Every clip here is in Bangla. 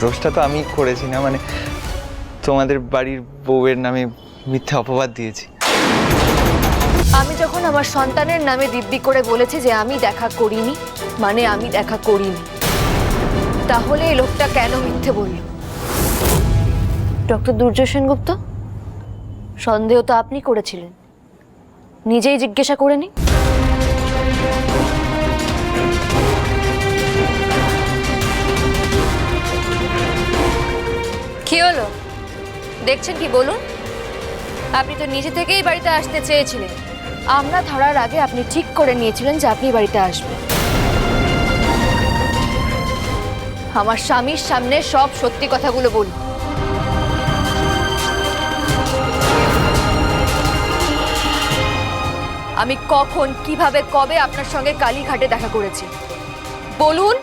দোষটা তো আমি করেছি না মানে তোমাদের বাড়ির বউয়ের নামে মিথ্যা অপবাদ দিয়েছি। আমি যখন আমার সন্তানের নামে দিব্যি করে বলেছি যে আমি দেখা করিনি মানে আমি দেখা করিনি, তাহলে এই লোকটা কেন মিথ্যে বলল? ডক্টর দুর্জয় সেনগুপ্ত সন্দেহ তো আপনি করেছিলেন। নিজেই জিজ্ঞাসা করে নি হলো? দেখছেন কি, বলুন। আপনি তো নিজে থেকেই বাড়িতে আসতে চেয়েছিলেন। আমরা ধরার আগে আপনি ঠিক করে নিয়েছিলেন যে আপনি বাড়িতে আসবেন। আমার স্বামীর সামনে সব সত্যি কথাগুলো বলুন। আমি কখন, কীভাবে, কবে আপনার সঙ্গে কালীঘাটে দেখা করেছি? বলুন।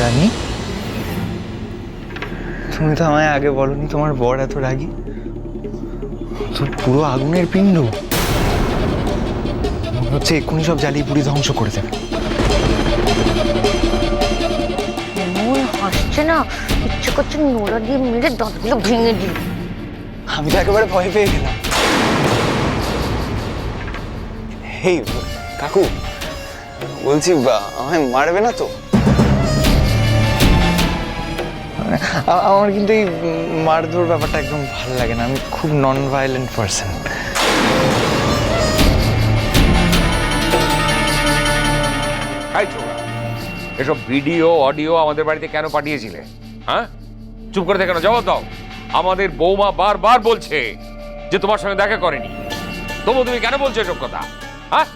রানী? তুমি তো আমায় আগে বলনি তোমার বর এত রাগী। তোর পুরো আগুনের পিণ্ড। মনে হচ্ছে এক্ষুনি সব জ্বালিয়ে পুড়ি ধ্বংস করে দেবে। হাসছে না? ইচ্ছে করছে নোড়া দিয়ে মেরে দাঁতগুলো ভেঙে দিই। আমি তো একেবারে ভয় পেয়ে গেলাম। হেই কাকু বলছি বা- আমায় মারবে না তো? আমার কিন্তু এই মারধর ব্যাপারটা একদম ভালো লাগে না। আমি খুব নন ভায়োলেন্ট পার্সন এসব ভিডিও, অডিও আমাদের বাড়িতে কেন পাঠিয়েছিলে? হ্যাঁ? চুপ করে থেকে জবাব দাও। আমাদের বৌমা বারবার বলছে যে তোমার সঙ্গে দেখা করেনি। তবু তুমি কেন বলছো এসব কথা? হ্যাঁ?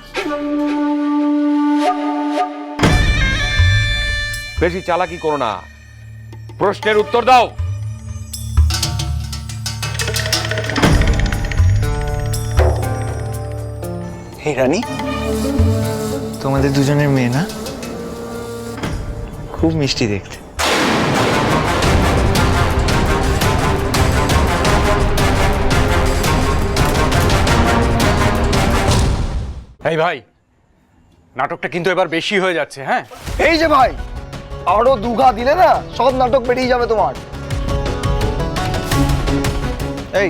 বেশি চালাকি করো না। প্রশ্নের উত্তর দাও। হে রানী। তোমাদের দুজনের মেয়ে না? খুব মিষ্টি দেখতে। এই ভাই নাটকটা কিন্তু এবার বেশি হয়ে যাচ্ছে হ্যাঁ? এই যে ভাই আরও দুঘা দিলে না সব নাটক বেরিয়ে যাবে তোমার। এই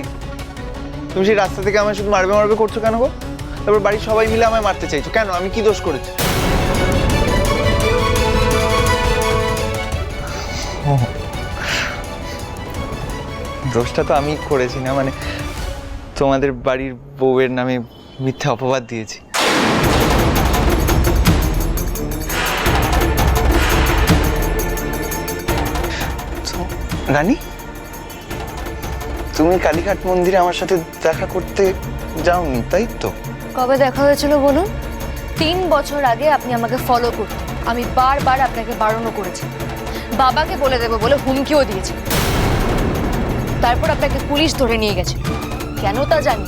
তুমি সেই রাস্তা থেকে আমায় শুধু মারবে মারবে করছ কেন গো? তারপর বাড়ির সবাই মিলে আমায় মারতে চাইছো। কেন? আমি কি দোষ করেছি? দোষটা তো আমি করেছি না মানে তোমাদের বাড়ির বউয়ের নামে মিথ্যা অপবাদ দিয়েছি। রানী? তুমি কালীঘাট মন্দিরে আমার সাথে দেখা করতে যাওনি, তাই তো? কবে দেখা হয়েছিল বলুন? তিন বছর আগে আপনি আমাকে ফলো করতেন আমি বারবার আপনাকে বারণও করেছি। বাবাকে বলে দেবো বলে হুমকিও দিয়েছি। তারপর আপনাকে পুলিশ ধরে নিয়ে গেছে। কেন তা জানি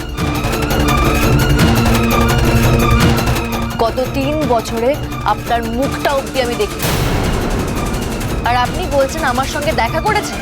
গত তিন বছরে আপনার মুখটা অবধি আমি দেখি আর আপনি বলছেন আমার সঙ্গে দেখা করেছেন?